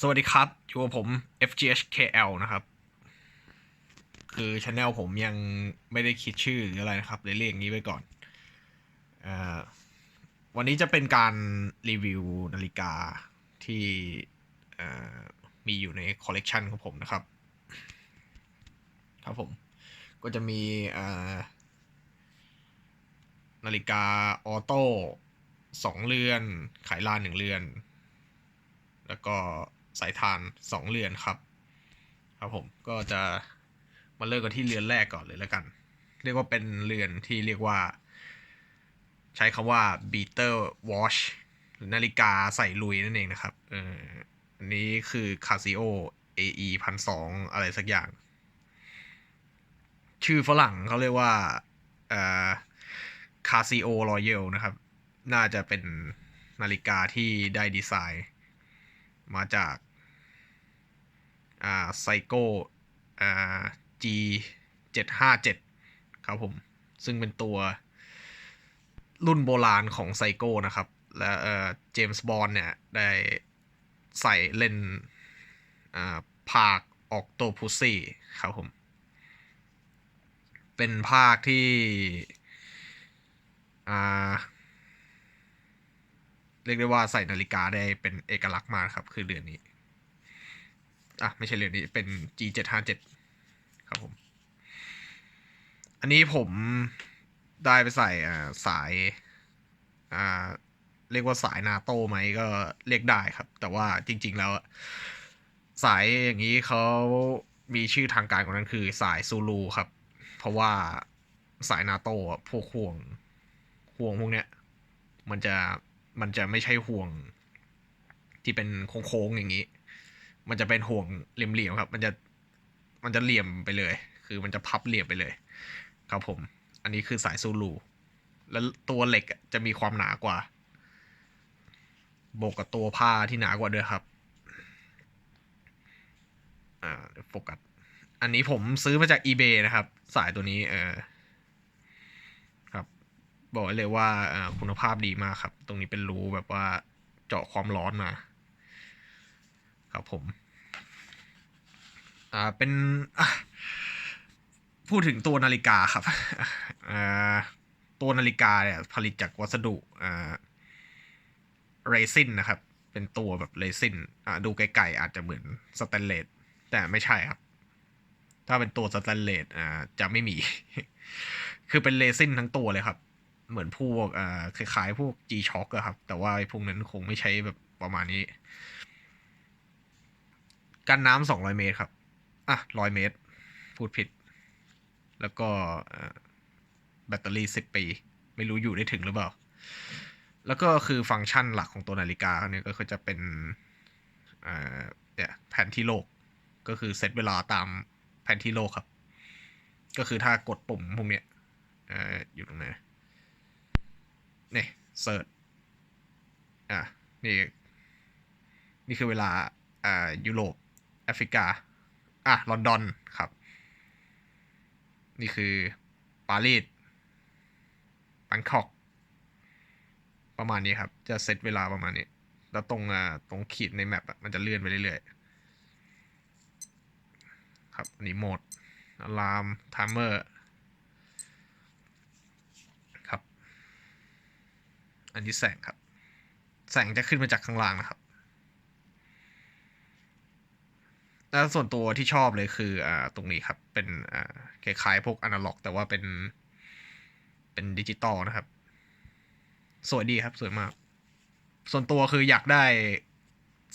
สวัสดีครับ อยู่กับผม FGHKL นะครับ คือช anel ผมยังไม่ได้คิดชื่อหรืออะไรนะครับเลยเรียกอย่างนี้ไว้ก่อนออวันนี้จะเป็นการรีวิวนาฬิกาที่มีอยู่ในคอลเลกชันของผมนะครับ ครับผม ก็จะมีนาฬิกาออโต้สองเรือน ขายลานหนึ่งเรือน แล้วก็ สายทานสองเรือนครับ ครับผมก็จะมาเริ่มกันที่เรือนแรกก่อนเลยแล้วกัน เรียกว่าเป็นเรือนที่เรียกว่า ใช้คำว่า beater watch หรือนาฬิกาใส่ลุยนั่นเองนะครับเอออันนี้คือ Casio AE พันสองอะไรสักอย่าง ชื่อฝรั่งเขาเรียกว่าเอ่อ Casio Royal นะครับ น่าจะเป็นนาฬิกาที่ได้ดีไซน์ มาจากอ่าไซโก้อ่า G 757ครับผม ซึ่งเป็นตัวรุ่นโบราณของไซโก้นะครับ และเอ่อเจมส์บอนด์เนี่ย ได้ใส่เล่นอ่าภาคออกโตพุซี่ครับผม เป็นภาคที่อ่า เรียกได้ว่าใส่นาฬิกาได้เป็นเอกลักษณ์มาครับ คือเรือนนี้ อะ ไม่ใช่เรือนนี้เป็น G 7 5 7 ครับผม อันนี้ผมได้ไปใส่อ่าสายอ่าเรียกว่าสายนาโต้ไหมก็เรียกได้ครับ แต่ว่าจริง ๆ แล้ว สายอย่างนี้เขามีชื่อทางการของนั้นคือสายซูลูครับ เพราะว่าสายนาโต้พวกห่วงห่วงพวกเนี้ย มันจะ มันจะไม่ใช่ห่วง ที่เป็นโค้งๆอย่างนี้ มันจะเป็นห่วงเหลี่ยมๆครับ มันจะมันจะเหลี่ยมไปเลย คือมันจะพับเหลี่ยมไปเลย ครับผม อันนี้คือสายซูลูแล้วตัวเหล็กจะมีความหนากว่าบวกกับตัวผ้าที่หนากว่าด้วยครับ อ่าเดี๋ยวโฟกัส อันนี้ผมซื้อมาจาก eBay นะครับ สายตัวนี้ เออ บอกเลยว่าคุณภาพดีมากครับ ตรงนี้เป็นรูแบบว่าเจาะความร้อนมา ครับผม อ่าเป็นพูดถึงตัวนาฬิกาครับอ่าตัวนาฬิกาเนี่ยผลิตจากวัสดุอ่าเรซินนะครับ เป็นตัวแบบเรซินอ่าดูไกลๆอาจจะเหมือนสแตนเลสแต่ไม่ใช่ครับ ถ้าเป็นตัวสแตนเลสอ่าจะไม่มี คือเป็นเรซินทั้งตัวเลยครับ เหมือนพวกอ่าคล้ายๆพวก G Shock อะครับ แต่ว่าพวกนั้นคงไม่ใช้แบบประมาณนี้ กันน้ำสองร้อยเมตรครับ อะร้อยเมตร พูดผิด แล้วก็แบตเตอรี่สิบปี ไม่รู้อยู่ได้ถึงหรือเปล่า แล้วก็คือฟังก์ชันหลักของตัวนาฬิกาเนี่ยก็คือจะเป็นเนี่ยแผนที่โลกก็คือเซตเวลาตามแผนที่โลกครับ ก็คือถ้ากดปุ่มพวกเนี้ยอออยู่ตรงไหน เนี่ยเซิร์ชอะนี่นี่คือเวลาอ่ายุโรปแอฟริกาอะลอนดอนครับ นี่คือปารีสบังคอก ประมาณนี้ครับ จะเซตเวลาประมาณนี้ แล้วตรงอ่าตรงขีดในแมปอะมันจะเลื่อนไปเรื่อยๆ ครับ อันนี้โหมดอะลามไทม์เมอร์ ครับ อันนี้แสงครับ แสงจะขึ้นมาจากข้างล่างนะครับแล้วส่วนตัวที่ชอบเลยคืออ่าตรงนี้ครับ เป็นอ่าคล้ายๆพวกอนาล็อก แต่ว่าเป็น เป็นดิจิตอลนะครับ สวยดีครับ สวยมาก ส่วนตัวคืออยากได้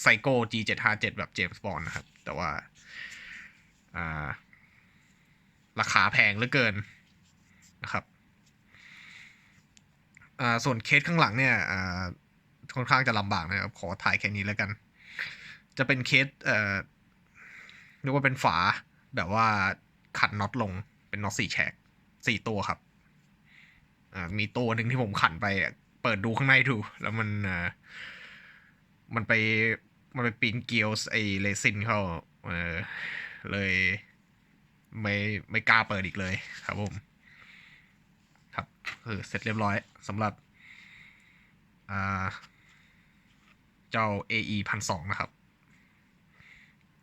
ไซโก้ G 7 5 7 แบบเจมส์บอนด์นะครับ แต่ว่าอ่าราคาแพงเหลือเกินนะครับ อ่าส่วนเคสข้างหลังเนี่ยอ่าค่อนข้างจะลำบากนะครับ ขอถ่ายแค่นี้แล้วกัน จะเป็นเคสเอ่อเรียกว่าเป็นฝาแบบว่าขันน็อตลงเป็นน็อตสี่แฉกสี่ตัวครับอ่ามีตัวหนึ่งที่ผมขันไปอะเปิดดูข้างในดู แล้วมันอ่ามันไปมันไปปีนเกลียวไอเรซินเข้าเออเลยไม่ไม่กล้าเปิดอีกเลยครับผม ครับคือเสร็จเรียบร้อยสำหรับเจ้า AE พันสองนะครับ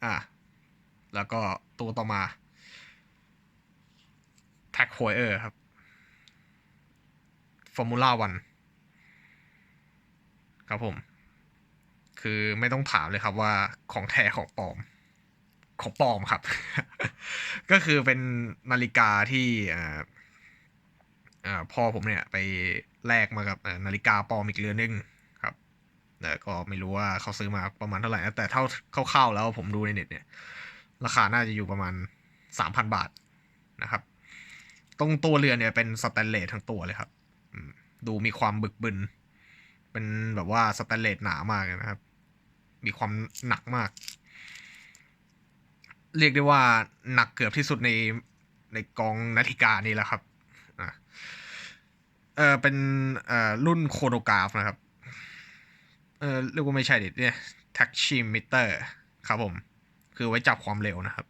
อะแล้วก็ตัวต่อมาแท็กโฮเออร์ครับฟอร์มูล่าวันครับผม คือไม่ต้องถามเลยครับว่าของแท้ของปลอม ของปลอมครับ ก็คือเป็นนาฬิกาที่อ่า อ่าพ่อผมเนี่ยไปแลกมากับนาฬิกาปลอมอีกเรือนนึงครับแต่ก็ไม่รู้ว่าเขาซื้อมาประมาณเท่าไหร่นะแต่เท่าเข้าๆแล้วผมดูในเน็ตเนี่ย ราคาน่าจะอยู่ประมาณสามพันบาทนะครับ ตรงตัวเรือนเนี่ยเป็นสแตนเลสทั้งตัวเลยครับดูมีความบึกบึน เป็นแบบว่าสแตนเลสหนามากนะครับ มีความหนักมาก เรียกได้ว่าหนักเกือบที่สุดในในกองนาฬิกานี่แหละครับ เออเป็นเอ่อรุ่นโคโนกราฟนะครับ เออเรียกว่าไม่ใช่ดิเนี่ยแท็กชิมิเตอร์ครับผม คือไว้จับความเร็วนะครับ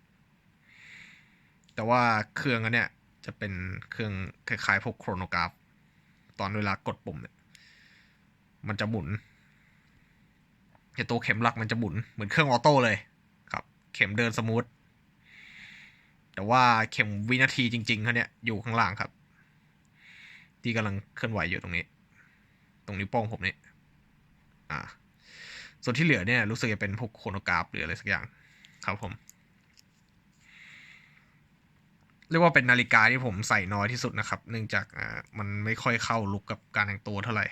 แต่ว่าเครื่องอันเนี้ยจะเป็นเครื่องคล้ายๆพวกโครโนกราฟ ตอนเวลากดปุ่มเนี่ย มันจะหมุนแต่ตัวเข็มหลักมันจะหมุนเหมือนเครื่องออโต้เลยครับ เข็มเดินสมูทแต่ว่าเข็มวินาทีจริงๆเขาเนี่ยอยู่ข้างล่างครับ ที่กำลังเคลื่อนไหวอยู่ตรงนี้ ตรงนิ้วโป้งผมนี่อ่า ส่วนที่เหลือเนี่ยรู้สึกจะเป็นพวกโครโนกราฟหรืออะไรสักอย่าง ครับผม เรียกว่าเป็นนาฬิกาที่ผมใส่น้อยที่สุดนะครับ เนื่องจากอ่ามันไม่ค่อยเข้าลุกกับการแต่งตัวเท่าไหร่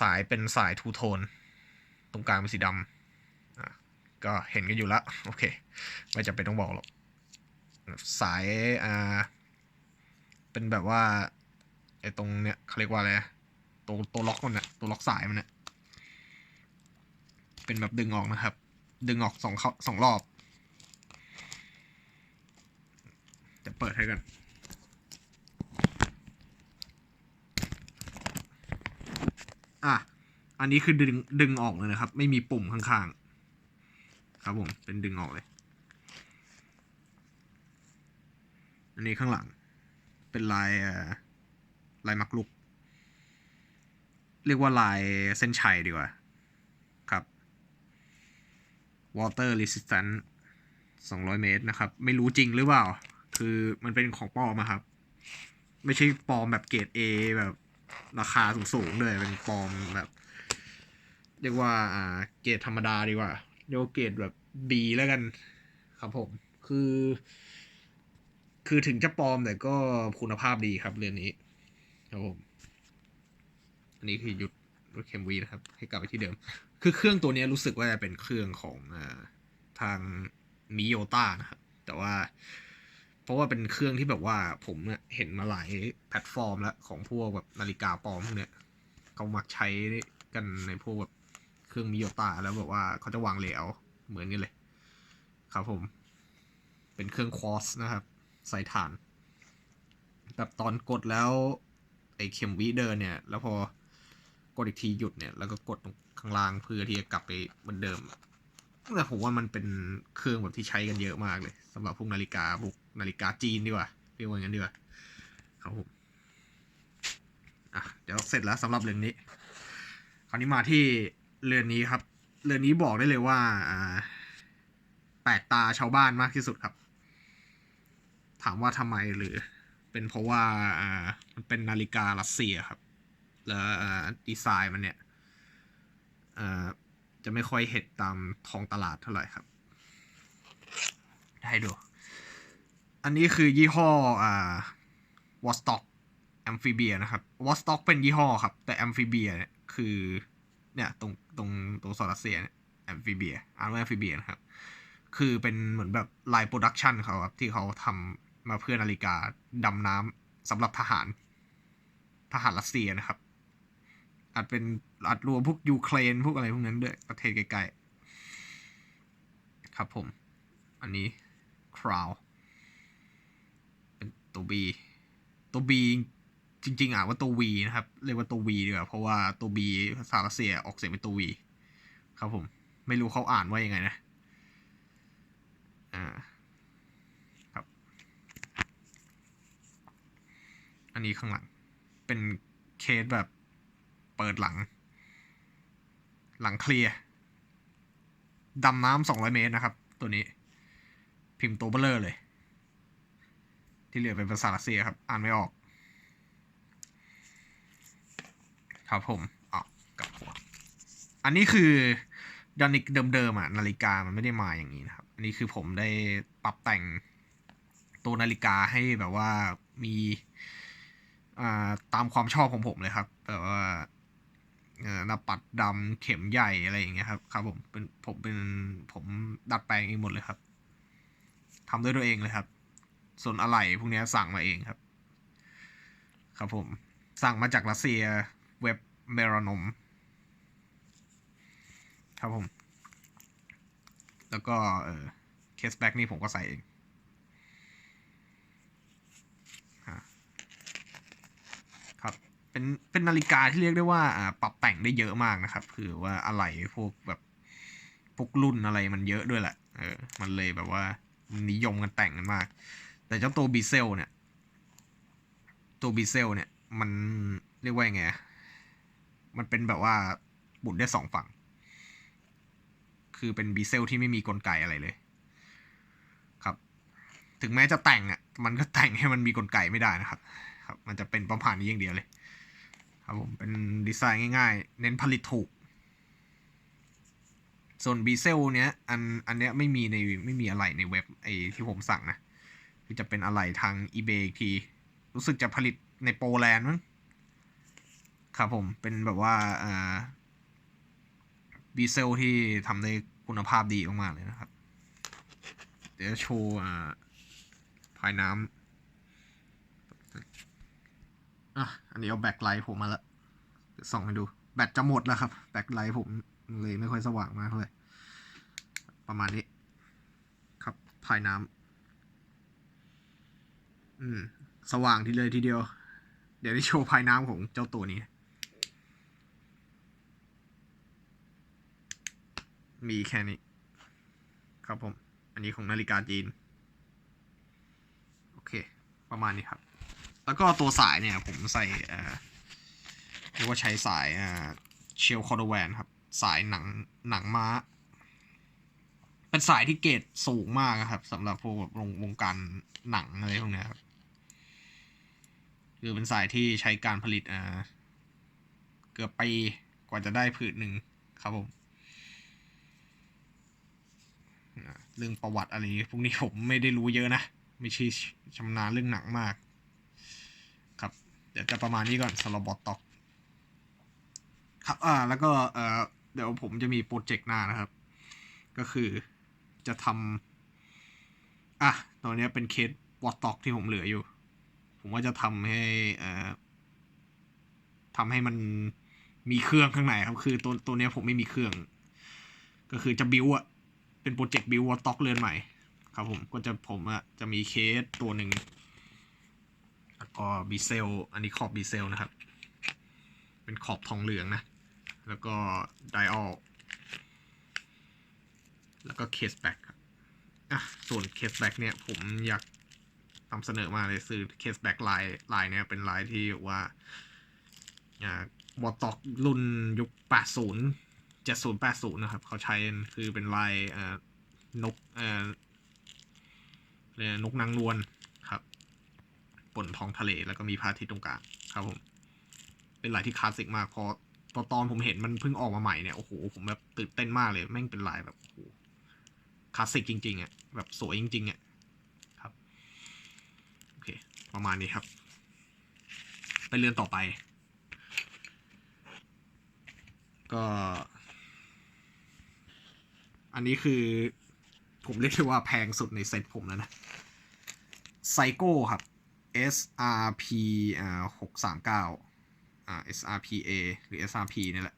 สายเป็นสายทูโทน ตรงกลางเป็นสีดำอะก็เห็นกันอยู่แล้วโอเค ไม่จำเป็นต้องบอกหรอกสายอ่า เป็นแบบว่าไอ้ตรงเนี้ยเขาเรียกว่าอะไรตัวตัวล็อกมันนะตัวล็อกสายมันนะเป็นแบบดึงออกนะครับ ดึงออกสองเข้าสองรอบจะเปิดให้กันอะ อันนี้คือดึงดึงออกเลยนะครับ ไม่มีปุ่มข้างๆ ครับผม เป็นดึงออกเลย อันนี้ข้างหลัง เป็นลายลายมักลุก เรียกว่าลายเส้นชัยดีกว่า ครับ water resistant 200 เมตรนะครับ ไม่รู้จริงหรือเปล่า คือมันเป็นของปลอมครับ ไม่ใช่ปลอมแบบเกรด A แบบราคาสูงๆเลยเป็นปลอมแบบ เรียกว่าอ่าเกรดธรรมดาดีกว่าเรียกว่าเกรดแบบ B แล้วกัน ครับผม คือ คือถึงจะปลอมแต่ก็คุณภาพดีครับเรือนนี้ครับผมอันนี้คือหยุดรถเคมวีนะครับ ให้กลับไปที่เดิม คือเครื่องตัวนี้รู้สึกว่าจะเป็นเครื่องของอทางมิโยต้านะครับ แต่ว่า เพราะว่าเป็นเครื่องที่แบบว่าผมเห็นมาหลายแพลตฟอร์มแล้ว ของพวกแบบนาฬิกาปลอมพวกเนี้ยเขามักใช้กันในพวกแบบเครื่องมิโยต้าแล้วแบบว่าเขาจะวางเลเยอร์เหมือนกันเลย ครับผม เป็นเครื่องคอสนะครับ ใส่ฐาน แบบตอนกดแล้ว ไอ้เข็มวิเดินเนี่ย แล้วพอกดอีกทีหยุดเนี่ย แล้วก็กดตรงข้างล่างเพื่อที่จะกลับไปเหมือนเดิมแต่ผมว่ามันเป็นเครื่องแบบที่ใช้กันเยอะมากเลยสำหรับพวกนาฬิกาพวกนาฬิกาจีนดีกว่าเรียกว่าอย่างนั้นดีกว่าครับผมอะเดี๋ยวเสร็จแล้วสำหรับเรื่อนนี้ คราวนี้มาที่เรือนนี้ครับ เรือนนี้บอกได้เลยว่าอ่าแปลกตาชาวบ้านมากที่สุดครับ ถามว่าทำไมหรือ เป็นเพราะว่าอ่ามันเป็นนาฬิการัสเซียครับ แล้วดีไซน์มันเนี่ยอ่าจะไม่ค่อยเห็นตามท้องตลาดเท่าไหร่ครับ ให้ดู อันนี้คือยี่ห้ออ่าวอสต็อกแอมฟิเบียนะครับวอสต็อกเป็นยี่ห้อครับ แต่แอมฟิเบียเนี่ยคือ เนี่ยตรงตรงตรงซอรัสเซียเนี่ยแอมฟิเบียอานว่าแอมฟิเบียนะครับ คือเป็นเหมือนแบบไลน์โปรดักชันเขาครับ ที่เขาทำ มาเพื่อนาฬิกาดำน้ำสำหรับทหาร ทหารรัสเซียนะครับอาจเป็นอาจรวมพวกยูเครนพวกอะไรพวกนั้นด้วยประเทศใกลๆ ครับผม อันนี้คราวเป็นตัวบีตัวบีจริง ๆอ่านว่าตัววีนะครับ เรียกว่าตัววีดีกว่าเพราะว่าตัวบีภาษารัสเซียออกเสียงเป็นตัววีครับผม ไม่รู้เขาอ่านว่ายังไงนะ อ่า ครับ อันนี้ข้างหลัง เป็นเคสแบบเปิดหลัง หลังเคลียร์ดำน้ำสองร้อยเมตรนะครับ ตัวนี้ พิมพ์ตัวเบลเลอร์เลย ที่เหลือเป็นภาษารัสเซียครับ อ่านไม่ออก ครับผมอ๋อกลับหัวอันนี้คือดานิกเดิมๆอะนาฬิกามันไม่ได้มาอย่างนี้นะครับ อันนี้คือผมได้ปรับแต่งตัวนาฬิกาให้แบบว่ามี ตามความชอบของผมเลยครับแบบว่าหน้าปัดดำเข็มใหญ่อะไรอย่างเงี้ยครับครับผมเป็นผมเป็นผมดัดแปลงเองหมดเลยครับทำด้วยตัวเองเลยครับ ส่วนอะไหล่พวกนี้สั่งมาเองครับ ครับผม สั่งมาจากรัสเซียเว็บเมรานม ครับผม แล้วก็เออเคสแบ็กนี่ผมก็ใส่เองอะครับ เป็นเป็นนาฬิกาที่เรียกได้ว่าอ่าปรับแต่งได้เยอะมากนะครับ คือว่าอะไรพวกแบบพวกรุ่นอะไรมันเยอะด้วยแหละเออมันเลยแบบว่านิยมกันแต่งกันมาก แต่เจ้าตัวบีเซลเนี่ย ตัวบีเซลเนี่ย มันเรียกว่าไงมันเป็นแบบว่าบุนได้สองฝั่ง คือเป็นบีเซลที่ไม่มีกลไกอะไรเลย ครับ ถึงแม้จะแต่งอะ มันก็แต่งให้มันมีกลไกไม่ได้นะครับ ครับ มันจะเป็นประมาณนี้อย่างเดียวเลย ครับผมเป็นดีไซน์ง่ายๆ เน้นผลิตถูก ส่วนบีเซลเนี้ยอันอันเนี้ยไม่มีในไม่มีอะไรในเว็บไอที่ผมสั่งนะ คือจะเป็นอะไรทาง eBay อีกที รู้สึกจะผลิตในโปแลนด์มั้งครับผมเป็นแบบว่าอ่าดีเซลที่ทำได้คุณภาพดีมากๆเลยนะครับ เดี๋ยวโชว์อ่าภายน้ำ อะ อันนี้เอาแบ็คไลท์ผมมาละส่องให้ดู แบตจะหมดแล้วครับ แบ็คไลท์ผมเลยไม่ค่อยสว่างมากเลย ประมาณนี้ ครับภายน้ำอืม สว่างทีเลยทีเดียว เดี๋ยวได้โชว์ภายน้ำของเจ้าตัวนี้ มีแค่นี้ ครับผม อันนี้ของนาฬิกาจีน โอเค ประมาณนี้ครับ แล้วก็ตัวสายเนี่ยผมใส่เรียกว่าใช้สายเชลคอร์ดแวนครับ สายหนังหนังม้า เป็นสายที่เกรดสูงมากครับสำหรับพวกวงวงการหนังอะไรพวกนี้ครับ คือเป็นสายที่ใช้การผลิตเกือบปีกว่าจะได้ผืนหนึ่งครับผมเรื่องประวัติอะไรพวกนี้ผมไม่ได้รู้เยอะนะ ไม่ใช่ชำนาญเรื่องหนังมาก เดี๋ยวจะประมาณนี้ก่อนสำหรับบอทต็อกครับอ่าแล้วก็เอ่อเดี๋ยวผมจะมีโปรเจกต์หน้านะครับ ก็คือจะทำอะตอนนี้เป็นเคสบอทต็อกที่ผมเหลืออยู่ ผมว่าจะทำให้เอ่อทำให้มันมีเครื่องข้างในครับ คือตัวตัวเนี้ยผมไม่มีเครื่อง ก็คือจะบิวอะเป็นโปรเจกต์บิววอต็อกเรือนใหม่ ครับผมก็จะผมอะจะมีเคสตัวหนึ่ง แล้วก็บีเซล อันนี้ขอบบีเซลนะครับ เป็นขอบทองเหลืองนะ แล้วก็ไดออลแล้วก็เคสแบ็กครับอะส่วนเคสแบ็กเนี่ยผมอยากนำเสนอมาเลยคือเคสแบ็กลายลายเนี่ยเป็นลายที่ว่าอ่าวอต็อกรุ่นยุค 80เจ็ดศูนย์แปดศูนย์นะครับ เขาใช้คือเป็นลายอ่อนกเอ่อเรียนกนางนวล บนท้องทะเลแล้วก็มีพระอาทิตย์ตรงกลางครับผม เป็นลายที่คลาสสิกมากพอพอตอนผมเห็นมันเพิ่งออกมาใหม่เนี่ยโอ้โหผมแบบตื่นเต้นมากเลยแม่งเป็นลายแบบโอ้โหคลาสสิกจริงๆอะแบบสวยจริงๆอะครับโอเค ประมาณนี้ครับ ไปเรือนต่อไป ก็ อันนี้คือ ผมเรียกได้ว่าแพงสุดในเซ็ตผมแล้วนะไซโก้ครับ SRP อ่าหกสามเก้าอ่า SRPA หรือ SRP นี่แหละ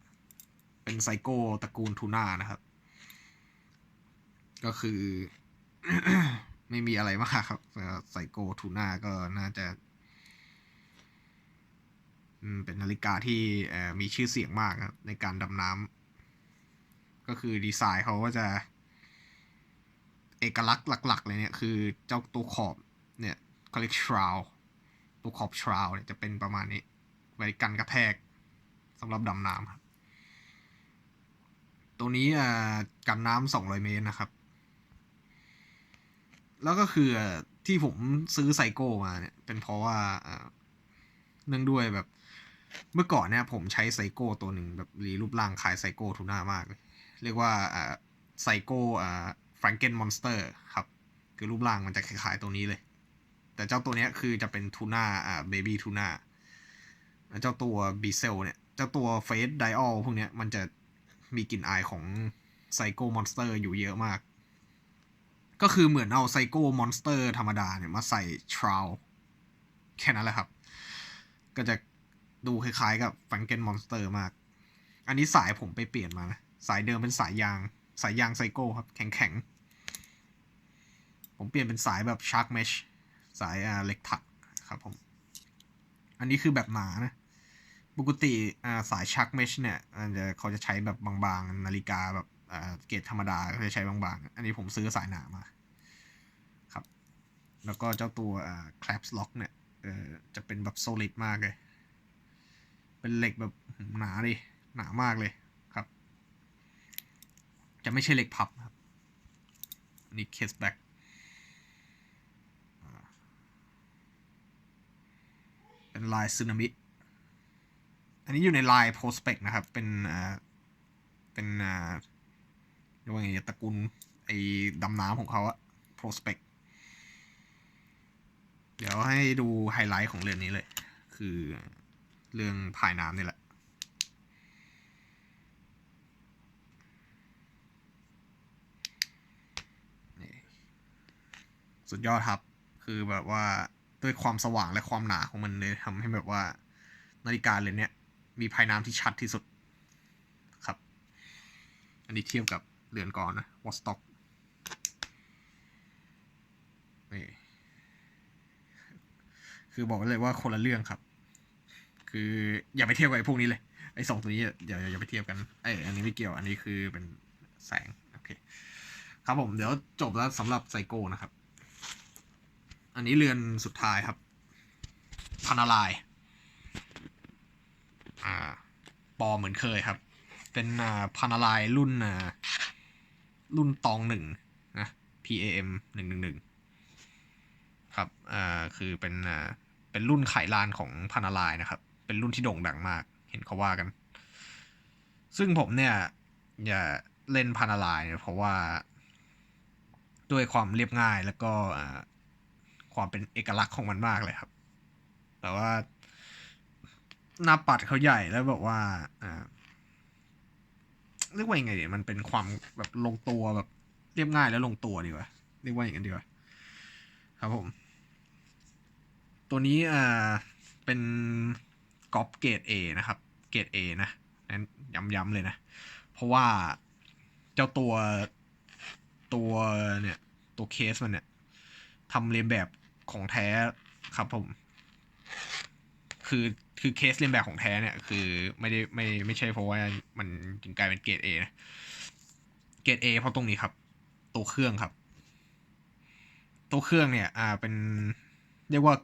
เป็นไซโก้ตระกูลทูน่านะครับ ก็คือ ไม่มีอะไรมากครับไซโก้ทูน่าก็น่าจะอืมเป็นนาฬิกาที่เอ่อมีชื่อเสียงมากครับในการดำน้ำก็คือดีไซน์เขาก็จะ เอกลักษณ์หลัก ๆ เลยเนี่ย คือเจ้าตัวขอบ เขาเรียกชราวตัวขอบชราวเนี่ยจะเป็นประมาณนี้ ไว้กันกระแทกสำหรับดำน้ำครับ ตัวนี้อ่ากันน้ำสองร้อยเมตรนะครับ แล้วก็คือที่ผมซื้อไซโก้มาเนี่ย เป็นเพราะว่าเนื่องด้วยแบบ เมื่อก่อนเนี่ยผมใช้ไซโก้ตัวหนึ่งแบบรีรูปร่างคล้ายไซโก้ทูน่ามากเลย เรียกว่าไซโก้แฟรงเกนมอนสเตอร์ครับ คือรูปร่างมันจะคล้ายๆตัวนี้เลย แต่เจ้าตัวเนี้ยคือจะเป็นทูน่าอ่าเบบี้ทูน่าเจ้าตัวบีเซลเนี่ย เจ้าตัวเฟสไดออลพวกเนี้ยมันจะมีกลิ่นอายของไซโก้มอนสเตอร์อยู่เยอะมาก ก็คือเหมือนเอาไซโก้มอนสเตอร์ธรรมดาเนี่ยมาใส่ทราวแค่นั้นแหละครับ ก็จะดูคล้ายๆกับฟรงเกนมอนสเตอร์มาก อันนี้สายผมไปเปลี่ยนมานะ สายเดิมเป็นสายยาง สายยางไซโก้ครับ แข็งๆ ผมเปลี่ยนเป็นสายแบบชาร์กเมช สายอ่าเล็กถักครับผม อันนี้คือแบบหนานะ ปกติอ่าสายชักเมชเนี่ยอาจจะเขาจะใช้แบบบางๆ นาฬิกาแบบอ่าเกรดธรรมดาเขาจะใช้บางๆ อันนี้ผมซื้อสายหนามาครับ แล้วก็เจ้าตัวอ่า claps lock เนี่ยเออจะเป็นแบบ solid มากเลย เป็นเหล็กแบบหนาดิหนามากเลยครับ จะไม่ใช่เหล็กพับครับนนี้ case back อ่า เป็นลายซึนามิ อันนี้อยู่ในลาย prospect นะครับ เป็นอ่าเป็นอ่าเรียกว่าไงตระกูลไอ้ดำน้ำของเขาอะ prospect เดี๋ยวให้ดูไฮไลท์ของเรื่อนนี้เลย คือเรื่องพายน้ำนี่แหละสุดยอดครับ คือแบบว่า ด้วยความสว่างและความหนาของมันเลยทำให้แบบว่า นาฬิกาเรือนนี้มีภายน้ำที่ชัดที่สุดครับ อันนี้เทียบกับเรือนก่อนนะวอสต็อกนี่คือบอกไว้เลยว่าคนละเรื่องครับ คืออย่าไปเทียบกับไอ้พวกนี้เลยไอ้สองตัวนี้อย่าอย่าอย่าไปเทียบกันไอ้อันนี้ไม่เกี่ยวอันนี้คือเป็นแสงโอเคครับผมเดี๋ยวจบแล้วสำหรับไซโก้นะครับ อันนี้เรือนสุดท้ายครับพานาลาย อ่า ปอเหมือนเคยครับ เป็นอ่าพานาลายรุ่นอ่ารุ่นตองหนึ่งนะ PAM หนึ่งหนึ่งหนึ่งครับ อ่า คือเป็นอ่าเป็นรุ่นไขลานของพานาลายนะครับ เป็นรุ่นที่โด่งดังมาก เห็นเขาว่ากัน ซึ่งผมเนี่ย อย่าเล่นพานาลายเนี่ยเพราะว่า ด้วยความเรียบง่ายแล้วก็อ่า ความเป็นเอกลักษณ์ของมันมากเลยครับ แต่ว่าหน้าปัดเขาใหญ่แล้วแบบว่าอ่าเรียกว่ายังไงดีมันเป็นความแบบลงตัวแบบเรียบง่ายแล้วลงตัวดีกว่าเรียกว่าอย่างนั้นดีกว่าครับผม ตัวนี้อ่าเป็นกอปเกรด A นะครับ เกรด A นะนั้นย้ำๆเลยนะ เพราะว่าเจ้าตัวตัวเนี่ย ตัวเคสมันเนี่ยทำเรียนแบบ ของแท้ครับผม คือคือเคสเรียนแบบของแท้เนี่ย คือไม่ได้ไม่ไม่ใช่เพราะว่ามันถึงกลายเป็นเกรด A นะเกรด A เพราะตรงนี้ครับ ตัวเครื่องครับ ตัวเครื่องเนี่ย อ่าเป็นเรียกว่า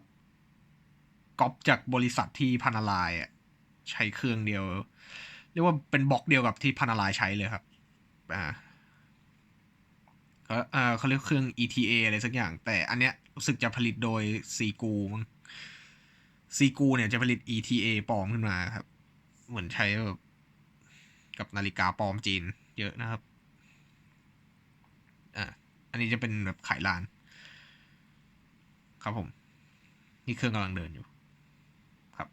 ก๊อปจากบริษัทที่พานาลายอะใช้เครื่องเดียว เรียกว่าเป็นบล็อกเดียวกับที่พานาลายใช้เลยครับ อ่าเขาอ่าเขาเรียกเครื่อง ETA อะไรสักอย่าง แต่อันเนี้ย รู้สึกจะผลิตโดยซีกูมั้งซีกูเนี่ยจะผลิต ETA ปลอมขึ้นมาครับ เหมือนใช้แบบกับนาฬิกาปลอมจีนเยอะนะครับ อ่าอันนี้จะเป็นแบบขายลาน ครับผม นี่เครื่องกำลังเดินอยู่ ครับ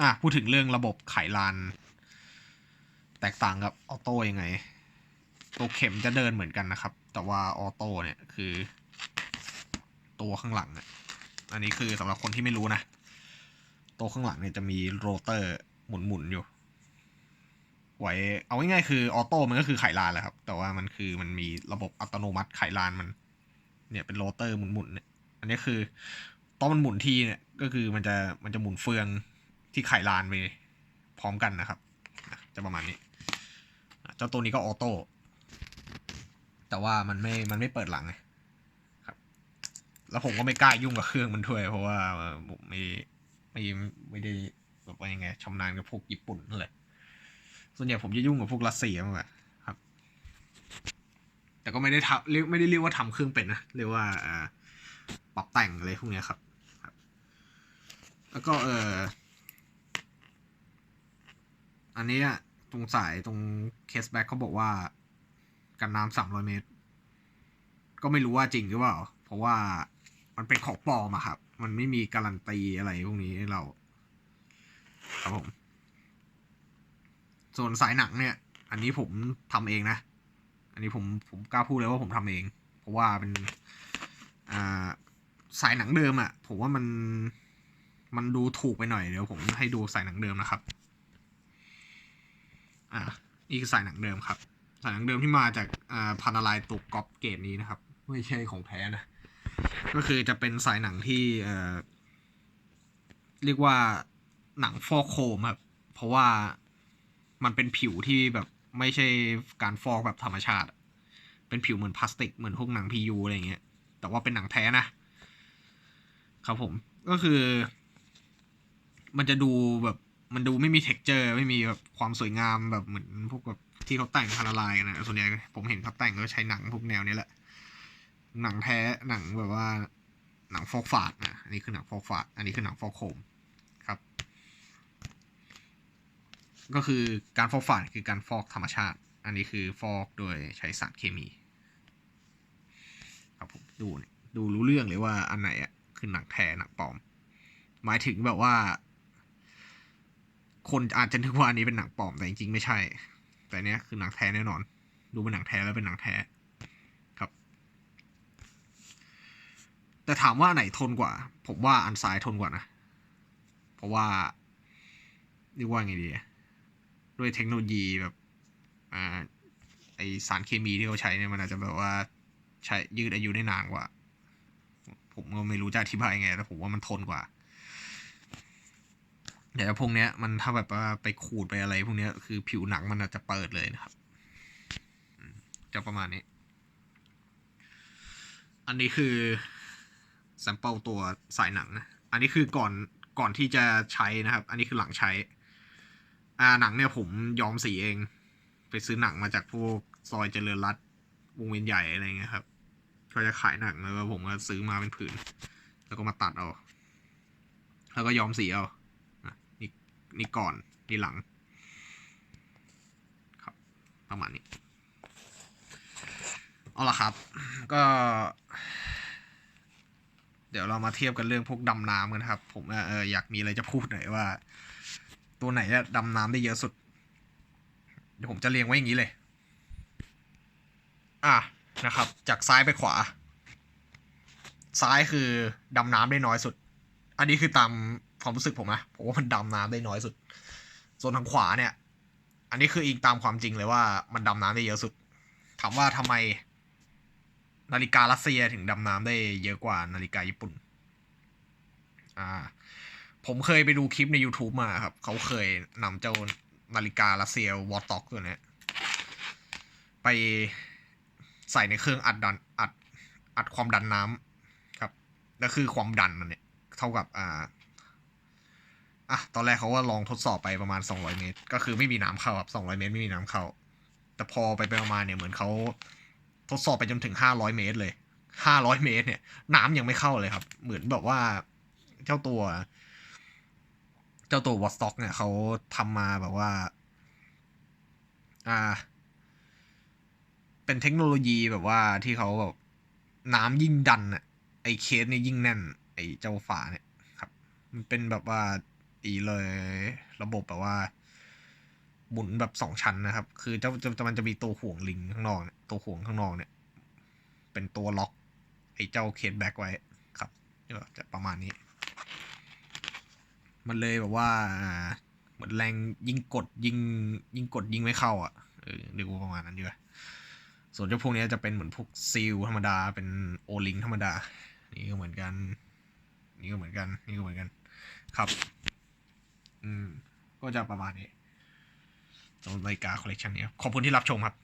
อะ พูดถึงเรื่องระบบไขลาน แตกต่างกับออโต้ยังไง ตัวเข็มจะเดินเหมือนกันนะครับ แต่ว่าออโต้เนี่ยคือ ตัวข้างหลังเนี่ยอันนี้คือสำหรับคนที่ไม่รู้นะตัวข้างหลังเนี่ยจะมีโรเตอร์หมุนๆอยู่ ไว้เอาง่ายๆคือออโต้มันก็คือไขลานแหละครับ แต่ว่ามันคือมันมีระบบอัตโนมัติไขลานมัน เนี่ยเป็นโรเตอร์หมุนๆเนี่ยอันนี้คือตอนมันหมุนทีเนี่ยก็คือมันจะมันจะหมุนเฟืองที่ไขลานไปพร้อมกันนะครับ จะประมาณนี้ เจ้าตัวนี้ก็ออโต้แต่ว่ามันไม่มันไม่เปิดหลังไง แล้วผมก็ไม่กล้ายุ่งกับเครื่องมันด้วย เพราะว่าผมไม่ไม่ไม่ได้แบบว่ายังไงชำนาญกับพวกญี่ปุ่นนั่นแหละส่วนใหญ่ผมจะยุ่งกับพวกรัสเซียมากครับ แต่ก็ไม่ได้ทำเรียกไม่ได้เรียกว่าทำเครื่องเป็นนะเรียกว่าปรับแต่งอะไรพวกนี้ครับ แล้วก็เอออันนี้ตรงสายตรงเคสแบ็กเขาบอกว่ากันน้ำสามร้อยเมตร ก็ไม่รู้ว่าจริงหรือเปล่า เพราะว่า มันเป็นของปลอมอะครับ มันไม่มีการันตีอะไรพวกนี้ให้เรา ครับผม ส่วนสายหนังเนี่ย อันนี้ผมทำเองนะ อันนี้ผมผมกล้าพูดเลยว่าผมทำเอง เพราะว่าเป็นอ่าสายหนังเดิมอะผมว่ามันมันดูถูกไปหน่อยเดี๋ยวผมให้ดูสายหนังเดิมนะครับ อ่านี่คือสายหนังเดิมครับ สายหนังเดิมที่มาจากอ่าพันอะไรตุกกอบเกตนี้นะครับ ไม่ใช่ของแท้นะ ก็คือจะเป็นสายหนังที่เอ่อเรียกว่าหนังฟอกโครมครับ เพราะว่ามันเป็นผิวที่แบบไม่ใช่การฟอกแบบธรรมชาติ เป็นผิวเหมือนพลาสติกเหมือนพวกหนังพียูอะไรเงี้ย แต่ว่าเป็นหนังแท้นะ ครับผม ก็คือ มันจะดูแบบมันดูไม่มี t e x t อร์ ไม่มีแบบความสวยงามแบบเหมือนพวกแบบที่เขาแต่งพาราไลน์กันนะส่วนใหญ่ผมเห็นเขาแต่งก็ใช้หนังพวกแนวนี้แหละ หนังแท้หนังแบบว่า หนังฟอกฝาดนะอันนี้คือหนังฟอกฝาดอันนี้คือหนังฟอกโคมครับ ก็คือการฟอกฝาดคือการฟอกธรรมชาติ อันนี้คือฟอกโดยใช้สารเคมี ครับผมดูเนี่ยดูรู้เรื่องเลยว่าอันไหนอะคือหนังแท้หนังปลอม หมายถึงแบบว่า คนอาจจะนึกว่าอันนี้เป็นหนังปลอมแต่จริงๆไม่ใช่ แต่เนี้ยคือหนังแท้แน่นอน ดูเป็นหนังแท้แล้วเป็นหนังแท้ครับ แต่ถามว่าไหนทนกว่า ผมว่าอันซ้ายทนกว่านะ เพราะว่าเรียกว่าไงดีด้วยเทคโนโลยีแบบอ่าไอสารเคมีที่เขาใช้เนี่ยมันอาจจะแบบว่าใช้ยืดอายุได้นานกว่า ผมก็ไม่รู้จะอธิบายไงแต่ผมว่ามันทนกว่าเดี๋ยวพวกเนี้ยมันถ้าแบบว่าไปขูดไปอะไรพวกเนี้ยคือผิวหนังมันอาจจะเปิดเลยนะครับ จะประมาณนี้ อันนี้คือ แซมเปิลตัวสายหนังนะ อันนี้คือก่อนก่อนที่จะใช้นะครับ อันนี้คือหลังใช้ อ่าหนังเนี่ยผมยอมสีเอง ไปซื้อหนังมาจากพวกซอยเจริญรัตวงเวียนใหญ่อะไรเงี้ยครับเขาจะขายหนังแล้วผมก็ซื้อมาเป็นผืน แล้วก็มาตัดเอา แล้วก็ยอมสีเอานี่นี่ก่อนนี่หลัง ครับ ประมาณนี้ เอาละครับ ก็ เดี๋ยวเรามาเทียบกันเรื่องพวกดำน้ำกันครับ ผมเอออยากมีอะไรจะพูดหน่อยว่า ตัวไหนจะดำน้ำได้เยอะสุด เดี๋ยวผมจะเรียงไว้อย่างนี้เลย อะนะครับ จากซ้ายไปขวา ซ้ายคือดำน้ำได้น้อยสุด อันนี้คือตามความรู้สึกผมนะผมว่ามันดำน้ำได้น้อยสุด ส่วนทางขวาเนี่ย อันนี้คืออิงตามความจริงเลยว่ามันดำน้ำได้เยอะสุดถามว่าทำไม นาฬิการัสเซียถึงดำน้ำได้เยอะกว่านาฬิกาญี่ปุ่น อ่า ผมเคยไปดูคลิปใน YouTube มาครับ เขาเคยนำเจ้านาฬิการัสเซียวอตต็อกตัวเนี้ยไปใส่ในเครื่องอัดดันอัดอัดความดันน้ำครับแล้วคือความดันมันเนี่ย เท่ากับอ่าอะตอนแรกเขาก็ลองทดสอบไปประมาณ 200 เมตร ก็คือไม่มีน้ำเข้าครับ200 เมตรไม่มีน้ำเข้า แต่พอไปไปประมาณเนี่ยเหมือนเขา ทดสอบไปจนถึง 500 เมตรเลย 500 เมตรเนี่ย น้ำยังไม่เข้าเลยครับ เหมือนแบบว่าเจ้าตัว เจ้าตัววอตสต็อกเนี่ยเขาทำมาแบบว่า อ่า เป็นเทคโนโลยีแบบว่าที่เขาแบบน้ำยิ่งดันอะไอเคสเนี่ยยิ่งแน่น ไอเจ้าฝาเนี่ยครับ มันเป็นแบบว่าอีเลยระบบแบบว่า หมุนแบบสองชั้นนะครับ คือเจ้าจะมันจะมีตัวห่วงลิงข้างนอกเนี่ยตัวห่วงข้างนอกเนี่ย เป็นตัวล็อก ไอ้เจ้าเคสแบ็กไว้ครับจะประมาณนี้ มันเลยแบบว่าเหมือนแรงยิงกดยิงยิงกดยิงไม่เข้าอะเออเรียกว่าประมาณนั้นดีกว่าส่วนเจ้าพวกนี้จะเป็นเหมือนพวกซีลธรรมดาเป็นโอลิงธรรมดา นี่ก็เหมือนกัน นี่ก็เหมือนกัน นี่ก็เหมือนกัน ครับ อืม ก็จะประมาณนี้ สำหรับนาฬิกาคอลเลกชันนี้ขอบคุณที่รับชมครับ